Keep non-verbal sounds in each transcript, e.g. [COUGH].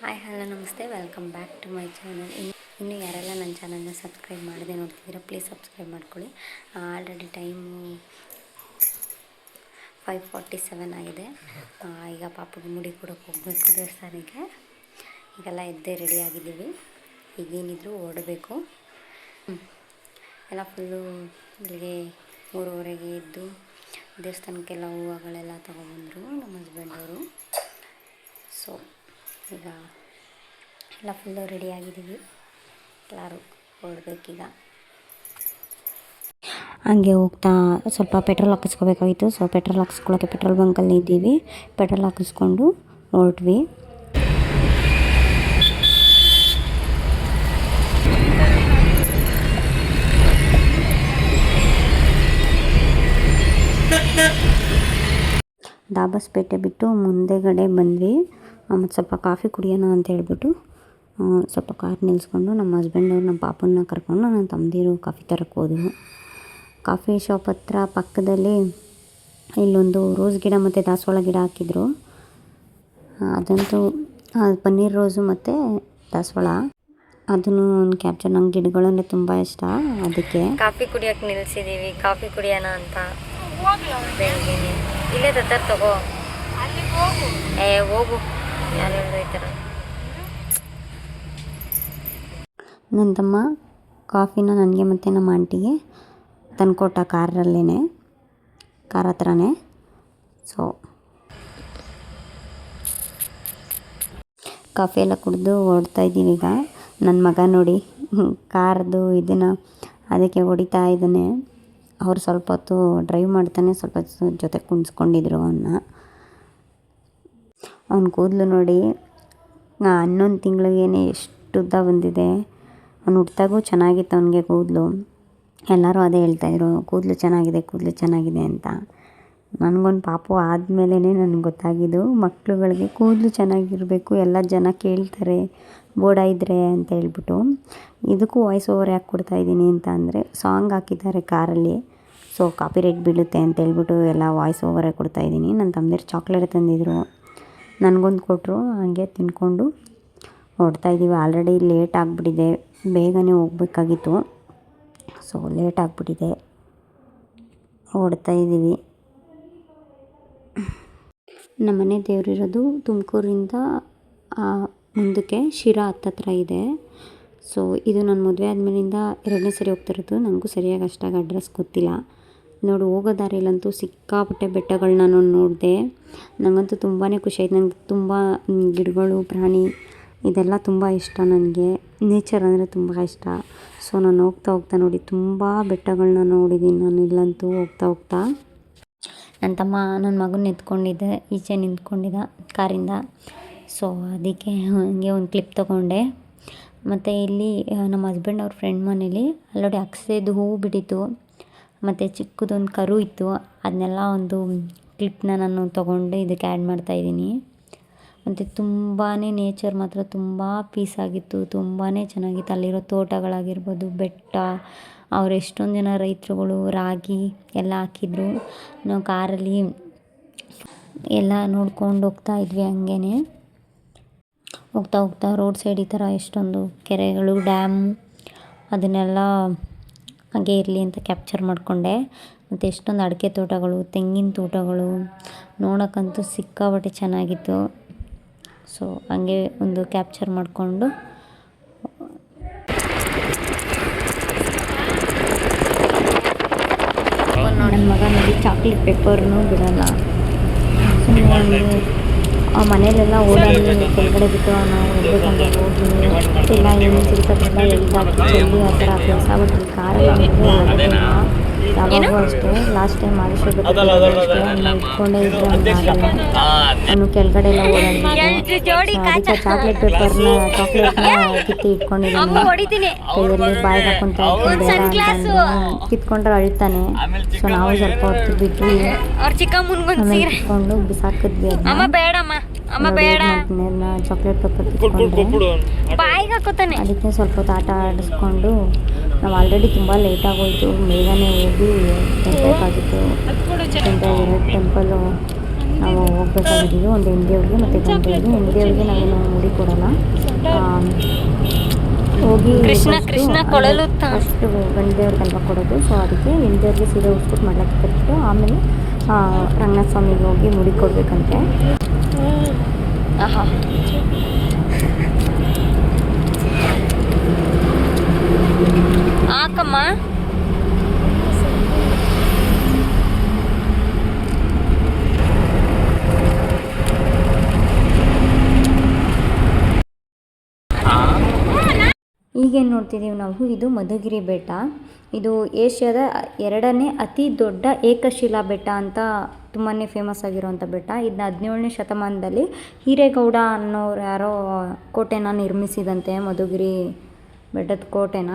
Hi, hello, namaste. Welcome back to my channel ಇನ್ನು ಇನ್ನು ಯಾರೆಲ್ಲ ನನ್ನ ಚಾನಲ್ನ ಸಬ್ಸ್ಕ್ರೈಬ್ ಮಾಡದೆ ನೋಡ್ತಿದ್ದೀರಾ ಪ್ಲೀಸ್ ಸಬ್ಸ್ಕ್ರೈಬ್ ಮಾಡ್ಕೊಳ್ಳಿ. Already time five forty seven ಆಗಿದೆ. ಈಗ ಪಾಪಗೆ ಮುಡಿ ಕೊಡೋಕೆ ಹೋಗಬೇಕು ದೇವಸ್ಥಾನಕ್ಕೆ. ಈಗೆಲ್ಲ ಎದ್ದೇ ರೆಡಿ ಆಗಿದ್ದೀವಿ. ಈಗೇನಿದ್ರು ಓಡಬೇಕು. ಎಲ್ಲ ಫುಲ್ಲು ಬೆಳಿಗ್ಗೆ ಮೂರುವರೆಗೆ ಎದ್ದು ದೇವಸ್ಥಾನಕ್ಕೆಲ್ಲ ಹೂವುಗಳೆಲ್ಲ ತೊಗೊಬಂದರು ನಮ್ಮ ಹಸ್ಬೆಂಡವರು ಸೊ ಈಗ ಎಲ್ಲ ಫುಲ್ಲು ರೆಡಿ ಆಗಿದ್ದೀವಿ. ಎಲ್ಲರೂ ಹೊರಡ್ಬೇಕೀಗ ಹಂಗೆ ಹೋಗ್ತಾ ಸ್ವಲ್ಪ ಪೆಟ್ರೋಲ್ ಹಾಕಿಸ್ಕೋಬೇಕಾಗಿತ್ತು. ಸೊ ಪೆಟ್ರೋಲ್ ಹಾಕಿಸ್ಕೊಳ್ಳೋಕ್ಕೆ ಪೆಟ್ರೋಲ್ ಬಂಕಲ್ಲಿ ಇದ್ದೀವಿ. ಪೆಟ್ರೋಲ್ ಹಾಕಿಸ್ಕೊಂಡು ಹೊರಟ್ವಿ. ದಾಬಸ್ಪೇಟೆ ಬಿಟ್ಟು ಮುಂದೆಗಡೆ ಬಂದ್ವಿ. ಮತ್ತು ಸ್ವಲ್ಪ ಕಾಫಿ ಕುಡಿಯೋಣ ಅಂತ ಹೇಳ್ಬಿಟ್ಟು ಸ್ವಲ್ಪ ಕಾರ್ ನಿಲ್ಲಿಸ್ಕೊಂಡು ನಮ್ಮ ಹಸ್ಬೆಂಡ್ ಅವ್ರು, ನಮ್ಮ ಪಾಪನ ಕರ್ಕೊಂಡು ನನ್ನ ತಮ್ಮದಿರು ಕಾಫಿ ತರಕ್ಕೆ ಹೋದೆವು. ಕಾಫಿ ಶಾಪ್ ಹತ್ರ ಪಕ್ಕದಲ್ಲಿ ಇಲ್ಲೊಂದು ರೋಸ್ ಗಿಡ ಮತ್ತು ದಾಸವಾಳ ಗಿಡ ಹಾಕಿದ್ರು. ಅದಂತೂ ಪನ್ನೀರ್ ರೋಸು ಮತ್ತು ದಾಸವಾಳ. ಅದನ್ನು ಒಂದು ಕ್ಯಾಪ್ಚರ್ ನಂಗೆ ಗಿಡಗಳಂದ್ರೆ ತುಂಬ ಇಷ್ಟ ಅದಕ್ಕೆ. ಕಾಫಿ ಕುಡಿಯೋಕೆ ನಿಲ್ಲಿಸಿದ್ದೀವಿ ಕಾಫಿ ಕುಡಿಯೋಣ ಅಂತ. ಇಲ್ಲೇ ತಗೋ. ಏ, ಹೋಗು. ನನ್ನ ತಮ್ಮ ಕಾಫಿನ ನನಗೆ ಮತ್ತು ನಮ್ಮ ಆಂಟಿಗೆ. ತಂದುಕೊಟ್ಟ ಕಾರಲ್ಲೇ ಕಾರ್ ಹತ್ರನೇ. ಸೊ ಕಾಫಿ ಎಲ್ಲ ಕುಡಿದು ಓಡ್ತಾ ಇದ್ದೀವಿ ಈಗ. ನನ್ನ ಮಗ ನೋಡಿ, ಕಾರ್ದು ಇದನ್ನು ಅದಕ್ಕೆ ಹೊಡಿತಾ ಇದ್ದಾನೆ. ಅವ್ರು ಸ್ವಲ್ಪ ಹೊತ್ತು ಡ್ರೈವ್ ಮಾಡ್ತಾನೆ, ಸ್ವಲ್ಪ ಜೊತೆ ಕುಣಿಸ್ಕೊಂಡಿದ್ರು ಅವನ್ನ ಅವ್ನ ಕೂದಲು ನೋಡಿ ಹನ್ನೊಂದು ತಿಂಗಳಿಗೇನೆ ಎಷ್ಟು ಉದ್ದ ಬಂದಿದೆ. ಅವ್ನು ಹುಟ್ಟಾಗೂ ಚೆನ್ನಾಗಿತ್ತು ಅವನಿಗೆ ಕೂದಲು. ಎಲ್ಲರೂ ಅದೇ ಹೇಳ್ತಾಯಿದ್ರು ಕೂದಲು ಚೆನ್ನಾಗಿದೆ ಕೂದಲು ಚೆನ್ನಾಗಿದೆ ಅಂತ. ನನಗೊಂದು ಪಾಪು ಆದಮೇಲೆ ನನಗೆ ಗೊತ್ತಾಗಿದ್ದು, ಮಕ್ಳುಗಳಿಗೆ ಕೂದಲು ಚೆನ್ನಾಗಿರಬೇಕು, ಎಲ್ಲ ಜನ ಕೇಳ್ತಾರೆ, ಬೋಡ ಇದ್ದರೆ ಅಂತ ಹೇಳ್ಬಿಟ್ಟು. ಇದಕ್ಕೂ ವಾಯ್ಸ್ ಓವರ್ ಯಾಕೆ ಕೊಡ್ತಾಯಿದ್ದೀನಿ ಅಂತ ಅಂದರೆ ಸಾಂಗ್ ಹಾಕಿದ್ದಾರೆ ಕಾರಲ್ಲಿ. ಸೊ ಕಾಪಿ ರೇಟ್ ಬೀಳುತ್ತೆ ಅಂತ ಹೇಳ್ಬಿಟ್ಟು ಎಲ್ಲ ವಾಯ್ಸ್ ಓವರೇ ಕೊಡ್ತಾಯಿದ್ದೀನಿ ನನ್ನ ತಮ್ಮದಿರು ಚಾಕ್ಲೇಟ್ ತಂದಿದ್ರು. ನನಗೊಂದು ಕೊಟ್ಟರು ಹಾಗೆ ತಿನ್ಕೊಂಡು ಹೊರಡ್ತಾಯಿದ್ದೀವಿ ಆಲ್ರೆಡಿ ಲೇಟ್ ಆಗಿಬಿಟ್ಟಿದೆ. ಬೇಗನೆ ಹೋಗ್ಬೇಕಾಗಿತ್ತು. ಸೊ ಲೇಟ್ ಆಗಿಬಿಟ್ಟಿದೆ. ಇದ್ದೀವಿ ನಮ್ಮನೆ ದೇವರಿರೋದು ತುಮಕೂರಿಂದ ಮುಂದಕ್ಕೆ ಶಿರಾ ಹತ್ತತ್ರ ಇದೆ. ಸೊ ಇದು ನನ್ನ ಮದುವೆ ಆದಮೇಲಿಂದ ಎರಡನೇ ಸರಿ ಹೋಗ್ತಿರೋದು ನನಗೂ ಸರಿಯಾಗಿ ಅಷ್ಟಾಗಿ ಅಡ್ರೆಸ್ ಗೊತ್ತಿಲ್ಲ. ನೋಡು, ಹೋಗೋ ದಾರಿಯಲ್ಲಂತೂ ಸಿಕ್ಕಾಪಟ್ಟೆ ಬೆಟ್ಟಗಳನ್ನ ನಾನು ನೋಡಿದೆ. ನನಗಂತೂ ತುಂಬಾ ಖುಷಿ ಆಯ್ತು. ನಂಗೆ ತುಂಬ ಗಿಡಗಳು, ಪ್ರಾಣಿ, ಇದೆಲ್ಲ ತುಂಬ ಇಷ್ಟ ನನಗೆ. ನೇಚರ್ ಅಂದರೆ ತುಂಬ ಇಷ್ಟ. ಸೊ ನಾನು ಹೋಗ್ತಾ ಹೋಗ್ತಾ ನೋಡಿ, ತುಂಬ ಬೆಟ್ಟಗಳನ್ನ ನೋಡಿದ್ದೀನಿ ನಾನು ಇಲ್ಲಂತೂ ಹೋಗ್ತಾ ಹೋಗ್ತಾ. ನನ್ನ ತಮ್ಮ ನನ್ನ ಮಗನ ಎತ್ಕೊಂಡಿದ್ದೆ ಈಚೆ ನಿಂತ್ಕೊಂಡಿದ್ದ ಕಾರಿಂದ. ಸೊ ಅದಕ್ಕೆ ಹಂಗೆ ಒಂದು ಕ್ಲಿಪ್ ತೊಗೊಂಡೆ. ಮತ್ತು ಇಲ್ಲಿ ನಮ್ಮ ಹಸ್ಬೆಂಡ್ ಅವ್ರ ಫ್ರೆಂಡ್ ಮನೇಲಿ, ಅಲ್ಲೋಡಿ ಅಕ್ಸೆದು ಹೂವು ಬಿಟ್ಟಿತ್ತು ಮತ್ತು ಚಿಕ್ಕದೊಂದು ಕರು ಇತ್ತು, ಅದನ್ನೆಲ್ಲ ಒಂದು ಕ್ಲಿಪ್ನ ನಾನು ತೊಗೊಂಡು ಇದಕ್ಕೆ ಆ್ಯಡ್ ಮಾಡ್ತಾಯಿದ್ದೀನಿ ಮತ್ತು ತುಂಬಾ ನೇಚರ್ ಮಾತ್ರ ತುಂಬ ಪೀಸ್ ಆಗಿತ್ತು ತುಂಬಾ ಚೆನ್ನಾಗಿತ್ತು. ಅಲ್ಲಿರೋ ತೋಟಗಳಾಗಿರ್ಬೋದು, ಬೆಟ್ಟ, ಅವ್ರು ಎಷ್ಟೊಂದು ಜನ ರೈತರುಗಳು ರಾಗಿ ಎಲ್ಲ ಹಾಕಿದ್ರು. ನಾವು ಕಾರಲ್ಲಿ ಎಲ್ಲ ನೋಡ್ಕೊಂಡು ಹೋಗ್ತಾ ಇದ್ವಿ ಹಂಗೇ ಹೋಗ್ತಾ ಹೋಗ್ತಾ ರೋಡ್ ಸೈಡ್ ಈ ಥರ ಎಷ್ಟೊಂದು ಕೆರೆಗಳು, ಡ್ಯಾಮ್ ಅದನ್ನೆಲ್ಲ ಹಾಗೆ ಇರಲಿ ಅಂತ ಕ್ಯಾಪ್ಚರ್ ಮಾಡಿಕೊಂಡೆ. ಮತ್ತು ಎಷ್ಟೊಂದು ಅಡಿಕೆ ತೋಟಗಳು, ತೆಂಗಿನ ತೋಟಗಳು ನೋಡೋಕ್ಕಂತೂ ಸಿಕ್ಕಾಪಟ್ಟೆ ಚೆನ್ನಾಗಿತ್ತು. ಸೊ ಹಂಗೆ ಒಂದು ಕ್ಯಾಪ್ಚರ್ ಮಾಡಿಕೊಂಡು ನನ್ನ ಮಗ ನೋಡಿ ಚಾಕ್ಲೇಟ್ ಪೇಪರ್ನೂ ಬಿಡಲ್ಲ. ಸುಮ್ಮನೆ ಆ ಮನೇಲೆಲ್ಲ ಓಡಾಡಿ ಕೆಳಗಡೆ ಬಿಟ್ಟು ನಾವು ಹೋಗ್ಬೇಕಂತ ಹೋಗಿ ಇಲ್ಲ ಏನು ಸಿಗ್ತದೆಲ್ಲ ಎಳ್ದಾಕಿ ಚೆಲ್ಲಿ ಆ ಥರ ಕೆಲಸ ಬಟ್ ಈ ಕಾರಲ್ಲಿ ಆಗೋದಿಲ್ಲ ಯಾವಾಗೂ ಅಷ್ಟೇ ಲಾಸ್ಟ್ ಟೈಮ್ ಆದಿಶ್ವರ ಅಷ್ಟೇ ಅವ್ನು ಇಟ್ಕೊಂಡೇ ಕೆಳಗಡೆ ಎಲ್ಲ ಓಡಾಡಿ ಅದಕ್ಕೆ ಚಾಕ್ಲೇಟ್ ಪೇಪರ್ನ ಚಾಕ್ಲೇಟ್ನ ಕಿತ್ತಿ ಇಟ್ಕೊಂಡಿದ್ದೀನಿ. ಕೈಯಲ್ಲಿ ಬಾಯಿಗೆ ಹಾಕೊಂತ ಬೇಡ ಕಿತ್ಕೊಂಡ್ರೆ ಅಳ್ತಾನೆ. ಸೊ ನಾವು ಸ್ವಲ್ಪ ಹೊತ್ತು ಬಿಟ್ವಿ. ಆಮೇಲೆ ಸೀರೆ. ಬಿಸಾಕಿದ್ವಿ ಅಮ್ಮ ಬೇಡಮ್ಮ ಅಮ್ಮ ಬೇಡ. ಚಾಕ್ಲೇಟ್ ಪೇಪರ್ ಬಾಯಿಗೆ ಹಾಕೋತಾನೆ. ಅದಕ್ಕೆ ಸ್ವಲ್ಪ ಹೊತ್ತು ಆಟ ಆಡಿಸ್ಕೊಂಡು ನಾವು ಆಲ್ರೆಡಿ ತುಂಬ ಲೇಟ್ ಆಗೋಯ್ತು. ಬೇಗನೆ ಹೋಗಿ ಹೋಗಬೇಕಾಗಿತ್ತು ಟೆಂಪಲ್ಲು ನಾವು ಹೋಗ್ಬೇಕಾಗಿದ್ದೀವಿ. ಒಂದು ಇಂಡಿಯಾವ್ರಿಗೆ ಮತ್ತು ಗಂಡೇವ್ರಿಗೆ ಇಂಡಿಯಾವ್ರಿಗೆ ನಾವೇನು ಮುಡಿ ಕೊಡಲ್ಲ. ಹೋಗಿ ಕೃಷ್ಣ, ಕೃಷ್ಣ ಅಲ್ಲಿ ಅಷ್ಟು ಗಂಡೇವ್ರಿಗೆ ಅಲ್ವಾ ಕೊಡೋದು. ಸೊ ಅದಕ್ಕೆ ಇಂಡಿಯಾವ್ರಿಗೆ ಸೀರೆ ಉಡ್ಸ್ಬಿಟ್ಟು ಮಾಡ್ಲಿಕ್ಕೆ ಕಟ್ಬಿಟ್ಟು ಆಮೇಲೆ ರಂಗನಾಥ ಸ್ವಾಮಿಗೆ ಹೋಗಿ ಮುಡಿ ಕೊಡ್ಬೇಕಂತೆ. ಹಾಕಮ್ಮ ಈಗೇನು ನೋಡ್ತಿದ್ದೀವಿ ನಾವು. ಇದು ಮಧುಗಿರಿ ಬೆಟ್ಟ. ಇದು ಏಷ್ಯಾದ ಎರಡನೇ ಅತಿ ದೊಡ್ಡ ಏಕಶಿಲಾ ಬೆಟ್ಟ ಅಂತ ತುಂಬಾ ಫೇಮಸ್ ಆಗಿರುವಂಥ ಬೆಟ್ಟ. ಇದನ್ನ ಹದಿನೇಳನೇ ಶತಮಾನದಲ್ಲಿ ಹಿರೇಗೌಡ ಅನ್ನೋರು ಯಾರೋ ಕೋಟೆನ ನಿರ್ಮಿಸಿದಂತೆ ಮಧುಗಿರಿ ಬೆಟ್ಟದ ಕೋಟೆನ.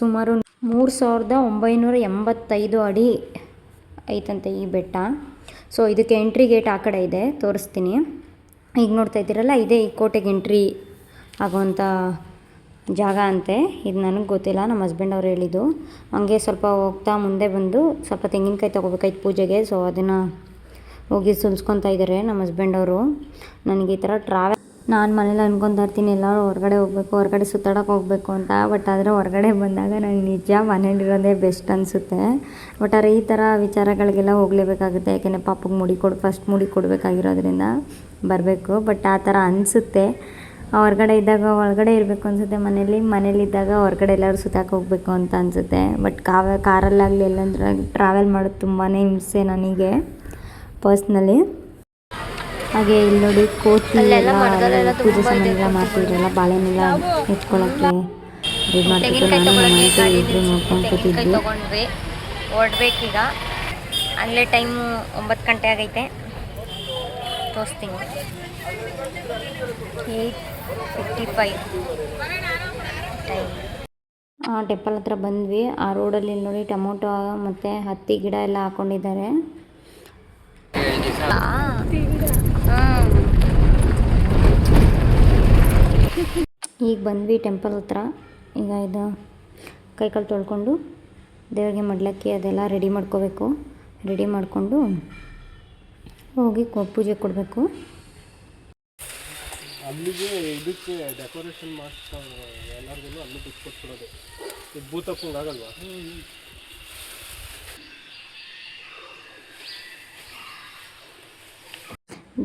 ಸುಮಾರು ಮೂರು ಸಾವಿರದ ಒಂಬೈನೂರ ಎಂಬತ್ತೈದು ಅಡಿ ಐತಂತೆ ಈ ಬೆಟ್ಟ. ಸೊ ಇದಕ್ಕೆ ಎಂಟ್ರಿ ಗೇಟ್ ಆ ಕಡೆ ಇದೆ. ತೋರಿಸ್ತೀನಿ. ಈಗ ನೋಡ್ತಾ ಇದ್ದೀರಲ್ಲ, ಇದೇ ಈ ಕೋಟೆಗೆ ಎಂಟ್ರಿ ಆಗುವಂಥ ಜಾಗ ಅಂತೆ. ಇದು ನನಗೆ ಗೊತ್ತಿಲ್ಲ, ನಮ್ಮ ಹಸ್ಬೆಂಡ್ ಅವ್ರು ಹೇಳಿದ್ದು. ಹಂಗೆ ಸ್ವಲ್ಪ ಹೋಗ್ತಾ ಮುಂದೆ ಬಂದು ಸ್ವಲ್ಪ ತೆಂಗಿನಕಾಯಿ ತೊಗೋಬೇಕಾಯ್ತು ಪೂಜೆಗೆ. ಸೊ ಅದನ್ನು ಹೋಗಿ ಸುಲ್ಸ್ಕೊತಾ ಇದ್ದಾರೆ ನಮ್ಮ ಹಸ್ಬೆಂಡ್ ಅವರು. ನನಗೆ ಈ ಥರ ಟ್ರಾವೆಲ್ ನಾನು ಮನೇಲಿ ಅನ್ಕೊತಾ ಇರ್ತೀನಿ, ಎಲ್ಲರೂ ಹೊರಗಡೆ ಹೋಗ್ಬೇಕು, ಹೊರಗಡೆ ಸುತ್ತಾಡೋಕೆ ಹೋಗ್ಬೇಕು ಅಂತ. ಬಟ್ ಆದರೆ ಹೊರಗಡೆ ಬಂದಾಗ ನನಗೆ ನಿಜ ಮನೇಲಿರೋದೇ ಬೆಸ್ಟ್ ಅನಿಸುತ್ತೆ. ಬಟ್ ಆದರೆ ಈ ಥರ ವಿಚಾರಗಳಿಗೆಲ್ಲ ಹೋಗಲೇಬೇಕಾಗುತ್ತೆ. ಯಾಕೆಂದರೆ ಪಾಪಗೆ ಮುಡಿ ಕೊಡು ಫಸ್ಟ್ ಮುಡಿ ಕೊಡಬೇಕಾಗಿರೋದ್ರಿಂದ ಬರಬೇಕು. ಬಟ್ ಆ ಥರ ಅನಿಸುತ್ತೆ. ಹೊರಗಡೆ ಇದ್ದಾಗ ಒಳಗಡೆ ಇರಬೇಕು ಅನಿಸುತ್ತೆ. ಮನೇಲಿ ಮನೇಲಿದ್ದಾಗ ಹೊರಗಡೆ ಎಲ್ಲರೂ ಸುತ್ತಾಕ ಹೋಗಬೇಕು ಅಂತ ಅನಿಸುತ್ತೆ. ಬಟ್ ಕಾವ ಕಾರಲ್ಲಾಗಲಿ ಎಲ್ಲಂದ್ರೆ ಟ್ರಾವೆಲ್ ಮಾಡೋದು ತುಂಬಾ ಹಿಂಸೆ ನನಗೆ ಪರ್ಸ್ನಲಿ ಹಾಗೆ ಇಲ್ಲಿ ನೋಡಿ ಕೋತಿ ಎಲ್ಲ ಪೂಜೆ ಸಾಮಾನೆಲ್ಲ ಮಾಡ್ತಿದ್ರಲ್ಲ ಬಾಳೆನೆಲ್ಲ ಎತ್ಕೊಳ್ಳೋಕ್ಕೆ ಇದು ಮಾಡ್ತಿದ್ರು. ನಾನು ಇಬ್ಬರು ನೋಡ್ಕೊಂಡು ಕೂತಿದ್ವಿ. ಹೊರಡ್ಬೇಕೀಗ ಅಲ್ಲೇ ಟೈಮು ಒಂಬತ್ತು ಗಂಟೆ ಆಗೈತೆ. ತೋರಿಸ್ತೀನಿ. ಏಯ್ಟ್ ಫಿಫ್ಟಿ ಹತ್ರ ಬಂದ್ವಿ. ಆ ರೋಡಲ್ಲಿ ನೋಡಿ ಟೊಮೊಟೊ, ಮತ್ತು ಹತ್ತಿ ಗಿಡ ಎಲ್ಲ ಹಾಕೊಂಡಿದ್ದಾರೆ. ಈಗ ಬಂದ್ವಿ ಟೆಂಪಲ್ ಹತ್ರ. ಈಗ ಇದು ಕೈಕಾಲು ತೊಳ್ಕೊಂಡು ದೇವರಿಗೆ ಮಡ್ಲಕ್ಕಿ ಅದೆಲ್ಲ ರೆಡಿ ಮಾಡ್ಕೋಬೇಕು. ರೆಡಿ ಮಾಡಿಕೊಂಡು ಹೋಗಿ ಕೊ ಪೂಜೆ ಕೊಡಬೇಕು. ಅಲ್ಲಿಗೆ ಇದಕ್ಕೆ ಡೆಕೋರೇಷನ್ ಮಾಡಿಸ್ತಾ ಎಲ್ಲರಿಗೂ ಅಲ್ಲಿ ಬಿಟ್ಕೊಟ್ಬಿಡೋದು. ಇದು ಭೂತಪ್ಪಂಗೆ ಆಗಲ್ವಾ?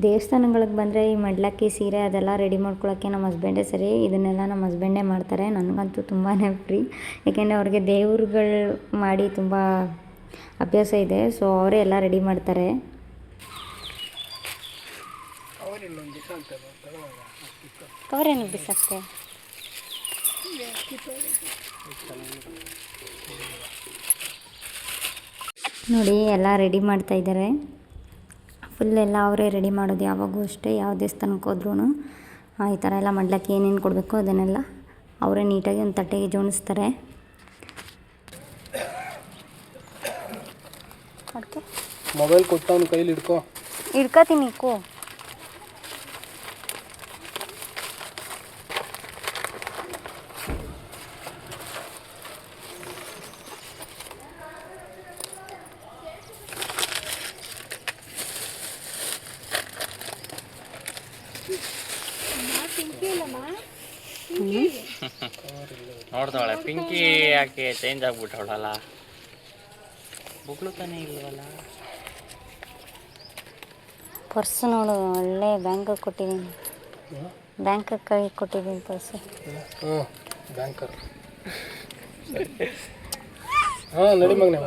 ದೇವಸ್ಥಾನಗಳಿಗೆ ಬಂದರೆ ಈ ಮಡ್ಲಕ್ಕಿ ಸೀರೆ ಅದೆಲ್ಲ ರೆಡಿ ಮಾಡ್ಕೊಳ್ಳೋಕ್ಕೆ ನಮ್ಮ ಹಸ್ಬೆಂಡೇ ಸರಿ ಇದನ್ನೆಲ್ಲ ನಮ್ಮ ಹಸ್ಬೆಂಡೇ ಮಾಡ್ತಾರೆ. ನನಗಂತೂ ತುಂಬಾ ಫ್ರೀ ಏಕೆಂದರೆ ಅವ್ರಿಗೆ ದೇವ್ರುಗಳು ಮಾಡಿ ತುಂಬ ಅಭ್ಯಾಸ ಇದೆ. ಸೊ ಅವರೇ ಎಲ್ಲ ರೆಡಿ ಮಾಡ್ತಾರೆ. ಕವರೇನು ಬಿಸತ್ತೆ ನೋಡಿ ಎಲ್ಲ ರೆಡಿ ಮಾಡ್ತಾ ಇದ್ದಾರೆ. ಫುಲ್ ಎಲ್ಲ ಅವರೇ ರೆಡಿ ಮಾಡೋದು ಯಾವಾಗೂ ಅಷ್ಟೇ ಯಾವ ದೇವಸ್ಥಾನಕ್ಕೆ ಹೋದ್ರೂ ಈ ಥರ ಎಲ್ಲ ಮಾಡ್ಲಿಕ್ಕೆ ಏನೇನು ಕೊಡಬೇಕು ಅದನ್ನೆಲ್ಲ ಅವರೇ ನೀಟಾಗಿ ಒಂದು ತಟ್ಟೆಗೆ ಜೋಣಿಸ್ತಾರೆ. ಮೊಬೈಲ್ ಕೊಟ್ಟು ಕೈಲಿ ಹಿಡ್ಕೋ. ಹಿಡ್ಕೋತೀನಿ ಕೋ. ನೋಡ್ತಾವಳೆ ಪಿಂಕಿ ಯಾಕೆ ಚೇಂಜ್ ಆಗ್ಬಿಟ್ಟವಳಲ್ಲ ಬುಕ್ಳು ತಾನೇ ಇಲ್ವಲ್ಲ? ಪರ್ಸ್ ನೋಡು ಒಳ್ಳೆ ಬ್ಯಾಂಕಿಗೆ ಕೊಟ್ಟಿದ್ದೀನಿ ಬ್ಯಾಂಕಿಗೆ ಕೈ ಕೊಟ್ಟಿದ್ದೀನಿ ಪರ್ಸ್ ಹಾಂ ಬ್ಯಾಂಕರ್ ಹಾಂ ನಡಿ ಮಗನೆ.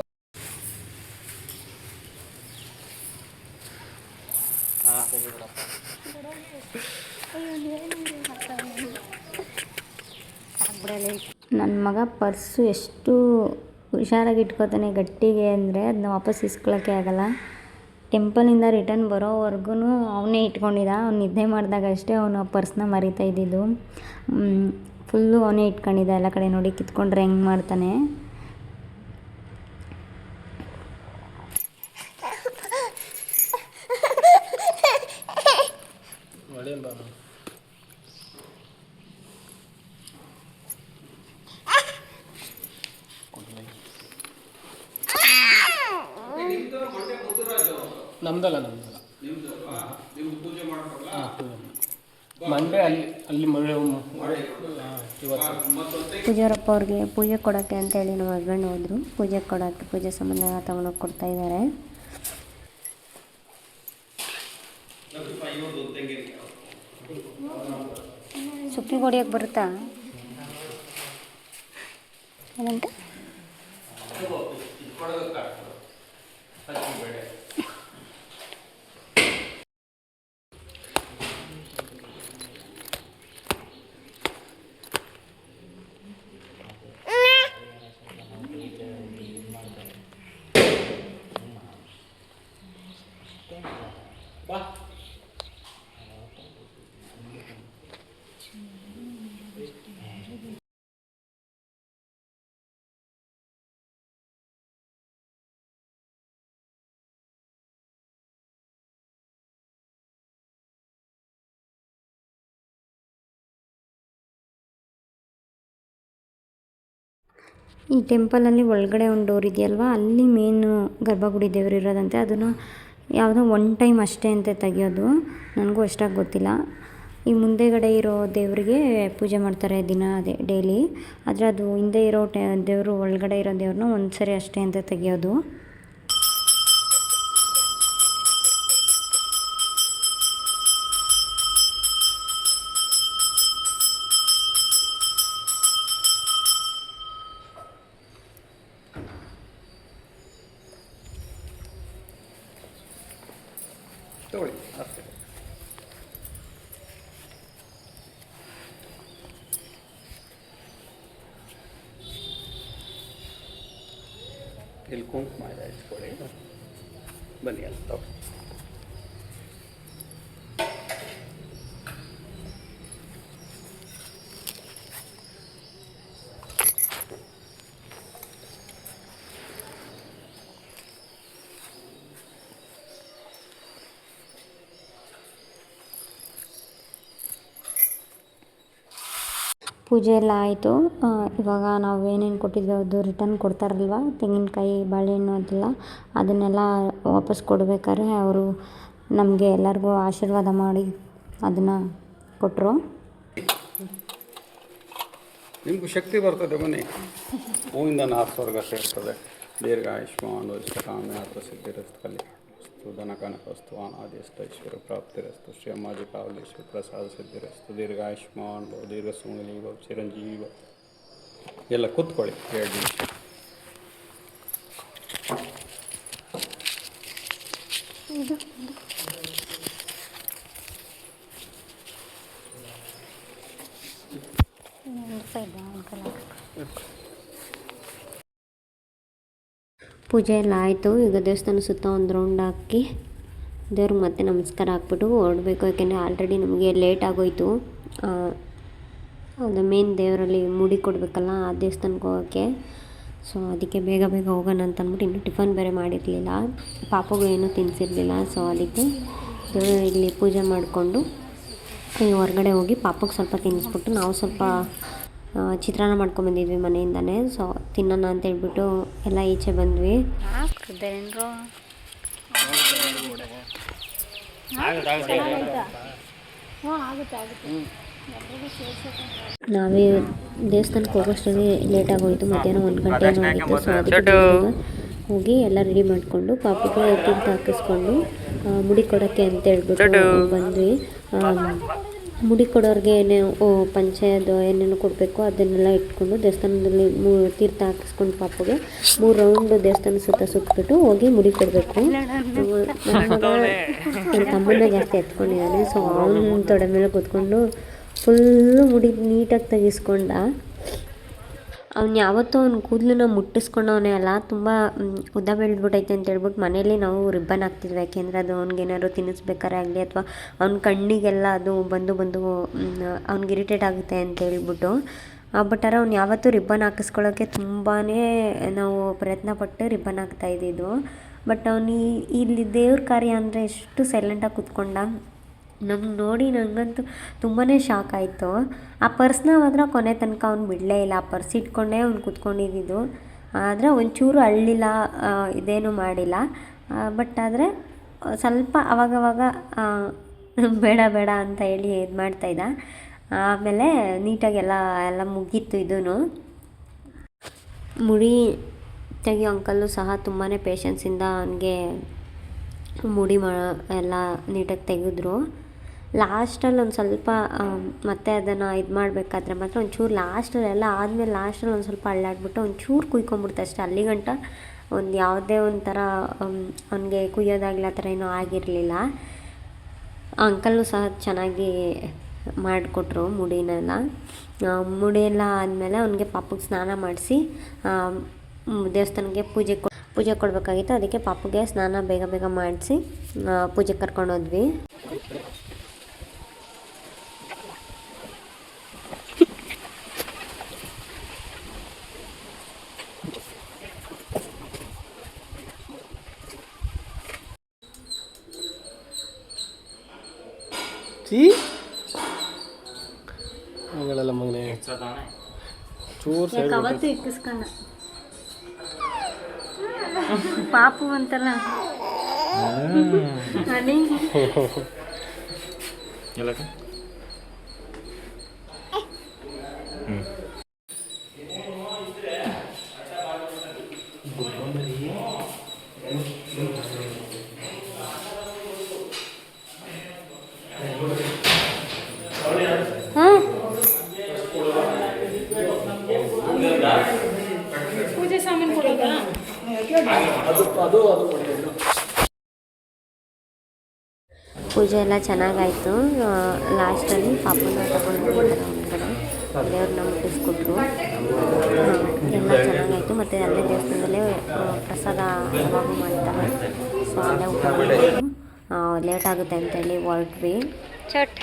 ನನ್ನ ಮಗ ಪರ್ಸು ಎಷ್ಟು ಹುಷಾರಾಗಿ ಇಟ್ಕೋತಾನೆ ಗಟ್ಟಿಗೆ ಅಂದರೆ ಅದನ್ನ ವಾಪಸ್ ಇಸ್ಕೊಳ್ಳೋಕ್ಕೆ ಆಗಲ್ಲ. ಟೆಂಪಲಿಂದ ರಿಟರ್ನ್ ಬರೋವರೆಗೂ ಅವನೇ ಇಟ್ಕೊಂಡಿದ್ದ ಅವ್ನು ನಿದ್ದೆ ಮಾಡಿದಾಗ ಅಷ್ಟೇ ಅವನು ಆ ಪರ್ಸ್ನ ಮರಿತಾ ಇದ್ದಿದ್ದು. ಫುಲ್ಲು ಅವನೇ ಇಟ್ಕೊಂಡಿದ್ದ. ಎಲ್ಲ ಕಡೆ ನೋಡಿ ಕಿತ್ಕೊಂಡ್ರೆ ಹೆಂಗೆ ಮಾಡ್ತಾನೆ. ನಮ್ದಲ್ಲ ನಮ್ದಲ್ಲ. ಮಂಡೆ ಅಲ್ಲಿ ಅಲ್ಲಿ ಇವತ್ತು. ಪೂಜಾರಪ್ಪ ಅವ್ರಿಗೆ ಪೂಜೆ ಕೊಡೋಕ್ಕೆ ಅಂತೇಳಿ ನಮ್ಮ ಹಸ್ಬೆಂಡ್ ಹೋದ್ರು. ಪೂಜೆ ಕೊಡೋಕ್ಕೆ ಪೂಜೆ ಸಂಬಂಧ ತಗೊಂಡೋಗಿ ಕೊಡ್ತಾ ಇದ್ದಾರೆ ಸುಪ್ಪಿ ಕೊಡಿಯಕ್ಕೆ ಬರುತ್ತಾ? ಏನಂತ? ಈ ಟೆಂಪಲಲ್ಲಿ ಒಳಗಡೆ ಒಂದು ಡೋರ್ ಇದೆಯಲ್ವಾ? ಅಲ್ಲಿ ಮೇನು ಗರ್ಭಗುಡಿ ದೇವರು ಇರೋದಂತೆ. ಅದನ್ನು ಯಾವುದೋ ಒನ್ ಟೈಮ್ ಅಷ್ಟೇ ಅಂತ ತೆಗೆಯೋದು. ನನಗೂ ಅಷ್ಟಾಗಿ ಗೊತ್ತಿಲ್ಲ. ಈ ಮುಂದೆಗಡೆ ಇರೋ ದೇವರಿಗೆ ಪೂಜೆ ಮಾಡ್ತಾರೆ ದಿನ ಅದೇ ಡೈಲಿ ಆದರೆ ಅದು ಹಿಂದೆ ಇರೋ ಟೆ, ದೇವರು ಒಳಗಡೆ ಇರೋ ದೇವ್ರನ್ನ ಒಂದು ಸರಿ ಅಷ್ಟೇ ಅಂತ ತೆಗಿಯೋದು ತಗೊಳ್ಳಿ ಅಷ್ಟೇ ಇಲ್ಲಿ ಕುಂಕುಮ ಇದೆ ಪೂಜೆ ಎಲ್ಲ ಆಯಿತು. ಇವಾಗ ನಾವು ಏನೇನು ಕೊಟ್ಟಿದ್ದೋ ಅದು ರಿಟರ್ನ್ ಕೊಡ್ತಾರಲ್ವ? ತೆಂಗಿನಕಾಯಿ, ಬಾಳೆಹಣ್ಣು ಅದೆಲ್ಲ ಅದನ್ನೆಲ್ಲ ವಾಪಸ್ ಕೊಡ್ಬೇಕಾದ್ರೆ ಅವರು ನಮಗೆ ಎಲ್ಲರಿಗೂ ಆಶೀರ್ವಾದ ಮಾಡಿ ಅದನ್ನು ಕೊಟ್ಟರು ನಿಮಗೂ ಶಕ್ತಿ ಬರ್ತದೆ ಬನ್ನಿ ಹೂವಿಂದ ನಾಲ್ಕು ಸ್ವರ್ಗ ಸೇರ್ತದೆ ದೀರ್ಘ ಆಯುಷ್ಮಾನ್ ಕಾಮ್ಯಾತ್ರ ಸಿದ್ಧಿರಸ್ತು ಧನಕನಕಸ್ತು ಐಶ್ವರ್ಯ ಪ್ರಾಪ್ತಿರಸ್ತು ಶ್ರೀ ಅಮ್ಮಾಜಿ ಕಾವಲೇಶ್ವರ ಪ್ರಸಾದ ಸಿದ್ಧಿರಸ್ತು ದೀರ್ಘಾಯುಷ್ಮಾನ್ ಭವ ದೀರ್ಘ ಸುಮಲಿ ಭವ ಚಿರಂಜೀವಿ ಎಲ್ಲ ಕೂತ್ಕೊಳ್ಳಿ ಎರಡು ನಿಮಿಷ ಪೂಜೆ ಎಲ್ಲ ಆಯಿತು. ಈಗ ದೇವಸ್ಥಾನ ಸುತ್ತ ಒಂದು ರೌಂಡ್ ಹಾಕಿ ದೇವ್ರಿಗೆ ಮತ್ತೆ ನಮಸ್ಕಾರ ಹಾಕ್ಬಿಟ್ಟು ಹೊರಡಬೇಕು. ಯಾಕೆಂದರೆ ಆಲ್ರೆಡಿ ನಮಗೆ ಲೇಟ್ ಆಗೋಯ್ತು. ಅದು ಮೇನ್ ದೇವರಲ್ಲಿ ಮುಡಿ ಕೊಡಬೇಕಲ್ಲ ಆ ದೇವಸ್ಥಾನಕ್ಕೆ ಹೋಗೋಕ್ಕೆ. ಸೊ ಅದಕ್ಕೆ ಬೇಗ ಬೇಗ ಹೋಗೋಣ ಅಂತ ಅಂದ್ಬಿಟ್ಟು ಇನ್ನೂ ಟಿಫನ್ ಬೇರೆ ಮಾಡಿರಲಿಲ್ಲ. ಪಾಪಗೂ ಏನೂ ತಿನ್ನಿಸಿರಲಿಲ್ಲ ಸೊ ಅದಕ್ಕೆ ದೇವರು ಇಲ್ಲಿ ಪೂಜೆ ಮಾಡಿಕೊಂಡು ಹೊರಗಡೆ ಹೋಗಿ ಪಾಪಕ್ಕೆ ಸ್ವಲ್ಪ ತಿನ್ನಿಸ್ಬಿಟ್ಟು ನಾವು ಸ್ವಲ್ಪ ಚಿತ್ರಾನ್ನ ಮಾಡ್ಕೊಂಬಂದಿದ್ವಿ ಮನೆಯಿಂದನೇ. ಸೊ ತಿನ್ನೋಣ ಅಂತ ಹೇಳ್ಬಿಟ್ಟು ಎಲ್ಲ ಈಚೆ ಬಂದ್ವಿ. ನಾವೇ ದೇವಸ್ಥಾನಕ್ಕೆ ಹೋಗೋಷ್ಟೇ ಲೇಟ್ ಆಗೋಯ್ತು ಮಧ್ಯಾಹ್ನ ಒಂದು ಗಂಟೆ ಏನೋ ಆಗಿತ್ತು. ಸೊ ಅದಕ್ಕೆ ಹೋಗಿ ಎಲ್ಲ ರೆಡಿ ಮಾಡಿಕೊಂಡು ಪಾಪಿಗೆ ತೀರ್ಥ ಹಾಕಿಸ್ಕೊಂಡು ಮುಡಿ ಕೊಡೋಕ್ಕೆ ಅಂತ ಹೇಳ್ಬಿಟ್ಟು ಬಂದ್ವಿ. ಮುಡಿ ಕೊಡೋರಿಗೆ ಏನೇನು, ಓ ಪಂಚೆ ಏನೇನು ಕೊಡಬೇಕು, ಅದನ್ನೆಲ್ಲ ಇಟ್ಕೊಂಡು ದೇವಸ್ಥಾನದಲ್ಲಿ ಮೂ, ತೀರ್ಥ ಹಾಕಿಸ್ಕೊಂಡು ಪಾಪಗೆ ಮೂರು ರೌಂಡ್ ದೇವಸ್ಥಾನ ಸುತ್ತ ಸುತ್ತಬಿಟ್ಟು ಹೋಗಿ ಮುಡಿ ಕೊಡಬೇಕು. ನನ್ನ ತಮ್ಮನ್ನ ಜಾಸ್ತಿ ಎತ್ಕೊಂಡಿದ್ದಾನೆ. ಸೊ ಅವನ ತೊಡೆ ಮೇಲೆ ಕೂತ್ಕೊಂಡು ಫುಲ್ಲು ಮುಡಿ ನೀಟಾಗಿ ತೆಗಿಸ್ಕೊಂಡ ಅವ್ನು ಯಾವತ್ತೂ ಅವ್ನ ಕೂದಲನ್ನ ಮುಟ್ಟಿಸ್ಕೊಂಡವನೇ ಅಲ್ಲ, ತುಂಬ ಉದ್ದ ಬೆಳೆದ್ಬಿಟ್ಟೈತೆ ಅಂತ ಹೇಳ್ಬಿಟ್ಟು ಮನೇಲಿ ನಾವು ರಿಬ್ಬನ್ ಹಾಕ್ತಿದ್ವಿ. ಯಾಕೆಂದರೆ ಅದು ಅವ್ನಿಗೇನಾದ್ರು ತಿನ್ನಿಸ್ಬೇಕಾರೆ ಆಗಲಿ ಅಥವಾ ಅವ್ನ ಕಣ್ಣಿಗೆಲ್ಲ ಅದು ಬಂದು ಬಂದು ಅವ್ನಿಗೆ ಇರಿಟೇಟ್ ಆಗುತ್ತೆ ಅಂತ ಹೇಳ್ಬಿಟ್ಟು ಬಟ್ ಬಟ್ಟಾರ ಅವ್ನು ಯಾವತ್ತೂ ರಿಬ್ಬನ್ ಹಾಕಿಸ್ಕೊಳ್ಳೋಕ್ಕೆ ತುಂಬಾ ನಾವು ಪ್ರಯತ್ನ ಪಟ್ಟು ರಿಬ್ಬನ್ ಹಾಕ್ತಾ ಇದ್ದಿದ್ದು. ಬಟ್ ಅವನು ಇಲ್ಲಿ ದೇವ್ರ ಕಾರ್ಯ ಅಂದರೆ ಎಷ್ಟು ಸೈಲೆಂಟಾಗಿ ಕೂತ್ಕೊಂಡ ನಮ್ಗೆ ನೋಡಿ ನನಗಂತೂ ತುಂಬಾ ಶಾಕ್ ಆಯಿತು. ಆ ಪರ್ಸ್ನ ಮಾತ್ರ ಕೊನೆ ತನಕ ಅವ್ನು ಬಿಡಲೇ ಇಲ್ಲ. ಆ ಪರ್ಸ್ ಇಟ್ಕೊಂಡೇ ಅವ್ನು ಕುತ್ಕೊಂಡಿದ್ದು. ಆದರೆ ಒಂಚೂರು ಅಳ್ಳಿಲ್ಲ ಇದೇನು ಮಾಡಿಲ್ಲ. ಬಟ್ ಆದರೆ ಸ್ವಲ್ಪ ಅವಾಗವಾಗ ಬೇಡ ಬೇಡ ಅಂತ ಹೇಳಿ ಇದು ಮಾಡ್ತಾಯಿದ್ದ ಆಮೇಲೆ ನೀಟಾಗಿ ಎಲ್ಲ ಎಲ್ಲ ಮುಗೀತು ಇದೂ ಮುಡಿ ತೆಗಿಯೋ ಅಂಕಲ್ಲು ಸಹ ತುಂಬಾ ಪೇಷನ್ಸಿಂದ ಅವನಿಗೆ ಮುಡಿ ಮಾ, ಎಲ್ಲ ನೀಟಾಗಿ ತೆಗೆದ್ರು. ಲಾಸ್ಟಲ್ಲಿ ಒಂದು ಸ್ವಲ್ಪ ಮತ್ತೆ ಅದನ್ನು ಇದು ಮಾಡಬೇಕಾದ್ರೆ ಮಾತ್ರ ಒಂಚೂರು ಲಾಸ್ಟಲ್ಲಿ ಎಲ್ಲ ಆದಮೇಲೆ ಲಾಸ್ಟಲ್ಲಿ ಒಂದು ಸ್ವಲ್ಪ ಅಳ್ಳಾಡ್ಬಿಟ್ಟು ಒಂಚೂರು ಕುಯ್ಕೊಂಬಿಡ್ತು ಅಷ್ಟೇ. ಅಲ್ಲಿಗಂಟ ಒಂದು ಯಾವುದೇ ಒಂಥರ ಅವನಿಗೆ ಕುಯ್ಯೋದಾಗಲಿ ಆ ಥರ ಏನೂ ಆಗಿರಲಿಲ್ಲ. ಅಂಕಲ್ಲು ಸಹ ಚೆನ್ನಾಗಿ ಮಾಡಿಕೊಟ್ರು ಮುಡಿನೆಲ್ಲ. ಮುಡಿಯೆಲ್ಲ ಆದಮೇಲೆ ಅವನಿಗೆ ಪಾಪಗೆ ಸ್ನಾನ ಮಾಡಿಸಿ ದೇವಸ್ಥಾನಕ್ಕೆ ಪೂಜೆ ಕೊ, ಪೂಜೆ ಕೊಡಬೇಕಾಗಿತ್ತು. ಅದಕ್ಕೆ ಪಾಪುಗೆ ಸ್ನಾನ ಬೇಗ ಬೇಗ ಮಾಡಿಸಿ ಪೂಜೆ ಕರ್ಕೊಂಡೋದ್ವಿ. ಸಿ ಹಂಗಲ್ಲ ಮಗನೇ. ಚೂರು ಸೈಡ್ ಅವತ್ತು ಇಕ್ಕಿಸ್ಕೊಂಡ. ಪಾಪು ಅಂತಲ್ಲ. ಅದೇ [LAUGHS] ಹಾಂ ಪೂಜೆ ಎಲ್ಲ ಚೆನ್ನಾಗಾಯಿತು. ಲಾಸ್ಟಲ್ಲಿ ಪಾಪನ ತಗೊಂಡು ಹೋಗಿದ್ದಾರೆ ಹೊರಗಡೆ ದೇವ್ರನ್ನ ಮುಟ್ಟಿಸ್ಕೊಟ್ರು. ಆ, ಎಲ್ಲ ಚೆನ್ನಾಗಾಯಿತು. ಮತ್ತು ಅಲ್ಲೇ ದೇವಸ್ಥಾನದಲ್ಲೇ ಪ್ರಸಾದ ಯಾವಾಗೂ ಮಾಡ್ತಾರೆ. ಸೊ ಅಲ್ಲೇ ಊಟ ಲೇಟ್ ಆಗುತ್ತೆ ಅಂತೇಳಿ ಹೊರಟ್ವಿ. ಚಟ್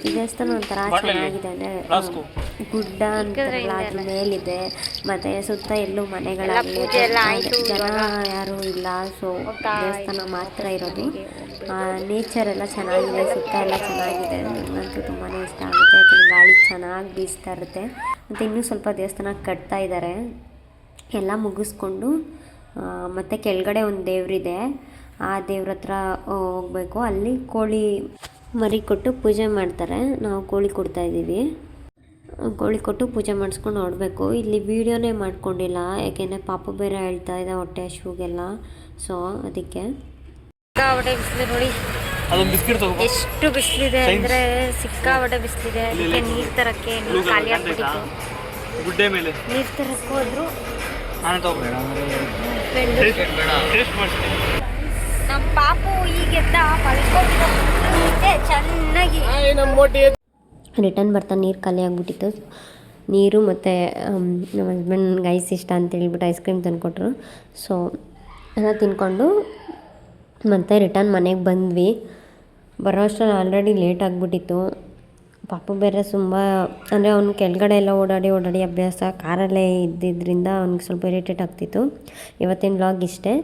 ಈ ದೇವಸ್ಥಾನ ಒಂಥರ ಚೆನ್ನಾಗಿದೆ ಅಂದರೆ ಗುಡ್ಡ ಅಂತಾರಲ್ಲ ಅದ್ರ ಮೇಲಿದೆ. ಮತ್ತೆ ಸುತ್ತ ಎಲ್ಲೂ ಮನೆಗಳಾಗಲಿ ಆಯ್ತು ಜನ ಯಾರು ಇಲ್ಲ ಸೊ ದೇವಸ್ಥಾನ ಮಾತ್ರ ಇರೋದು. ನೇಚರ್ ಎಲ್ಲ ಚೆನ್ನಾಗಿದೆ ಸುತ್ತ ಎಲ್ಲ ಚೆನ್ನಾಗಿದೆ. ನನಗಂತೂ ತುಂಬಾ ಇಷ್ಟ ಆಗುತ್ತೆ. ಯಾಕಂದರೆ ಗಾಳಿ ಚೆನ್ನಾಗಿ ಬೀಸ್ತಾ ಇರುತ್ತೆ. ಮತ್ತು ಇನ್ನೂ ಸ್ವಲ್ಪ ದೇವಸ್ಥಾನ ಕಟ್ತಾ ಇದ್ದಾರೆ. ಎಲ್ಲ ಮುಗಿಸ್ಕೊಂಡು ಮತ್ತೆ ಕೆಳಗಡೆ ಒಂದು ದೇವರಿದೆ. ಆ ದೇವ್ರ ಹತ್ರ ಹೋಗ್ಬೇಕು. ಅಲ್ಲಿ ಕೋಳಿ ಮರಿ ಕೊಟ್ಟು ಪೂಜೆ ಮಾಡ್ತಾರೆ. ನಾವು ಕೋಳಿ ಕೊಡ್ತಾ ಇದ್ದೀವಿ. ಕೋಳಿ ಕೊಟ್ಟು ಪೂಜೆ ಮಾಡಿಸ್ಕೊಂಡು ನೋಡಬೇಕು ಇಲ್ಲಿ ವೀಡಿಯೋನೇ ಮಾಡ್ಕೊಂಡಿಲ್ಲ ಯಾಕೆಂದರೆ ಪಾಪು ಬೇರೆ ಹೇಳ್ತಾ ಇದೆ ಹೊಟ್ಟೆ ಶೂಗೆಲ್ಲ ಸೊ ಅದಕ್ಕೆ. ಸಿಕ್ಕಾಪಟ್ಟೆ ಬಿಸಿಲು ನೋಡಿ. ಅದೊಂದು ಬಿಸ್ಕಿಟ್ ತಗೋ. ಎಷ್ಟು ಬಿಸಿಲಿದೆ ಅಂದ್ರೆ ಸಿಕ್ಕಾಪಟ್ಟೆ ಬಿಸಿಲಿದೆ. ಅದಕ್ಕೆ ನೀರ್ ತರಕ್ಕೆ ನೀರು ಖಾಲಿ ಆಗ್ಬಿಟ್ಟಿತ್ತು. ಗುಡ್ಡೆ ಮೇಲೆ. ನೀರ್ ತರಕ್ಕೆ ಹೋದ್ರು. ನಮ್ಮ ಪಾಪು ಈಗೆದ್ದ ಮಲ್ಕೊಂಡಿದ್ದೆ ಚೆನ್ನಾಗಿ. ನಮ್ಮ ಮೊಟ್ಟೆ ರಿಟರ್ನ್ ಬರ್ತಾ ನೀರು ಖಾಲಿ ಆಗಿಬಿಟ್ಟಿತ್ತು. ನೀರು ಮತ್ತು ನಮ್ಮ ಹಸ್ಬೆಂಡ್ಗೆ ಐಸ್ ಇಷ್ಟ ಅಂತ ಹೇಳ್ಬಿಟ್ಟು ಐಸ್ ಕ್ರೀಮ್ ತಂದುಕೊಟ್ರು. ಸೊ ಎಲ್ಲ ತಿನ್ಕೊಂಡು ಮತ್ತೆ ರಿಟರ್ನ್ ಮನೆಗೆ ಬಂದ್ವಿ. ಬರೋ ಅಷ್ಟರಲ್ಲಿ ಆಲ್ರೆಡಿ ಲೇಟ್ ಆಗಿಬಿಟ್ಟಿತ್ತು. ಪಾಪ ಬೇರೆ ತುಂಬ, ಅಂದರೆ ಅವ್ನು ಕೆಳಗಡೆ ಎಲ್ಲ ಓಡಾಡಿ ಓಡಾಡಿ ಅಭ್ಯಾಸ, ಕಾರಲ್ಲೇ ಇದ್ದಿದ್ದರಿಂದ ಅವ್ನಿಗೆ ಸ್ವಲ್ಪ ಇರಿಟೇಟ್ ಆಗ್ತಿತ್ತು. ಇವತ್ತಿನ ಬ್ಲಾಗ್ ಇಷ್ಟೇ.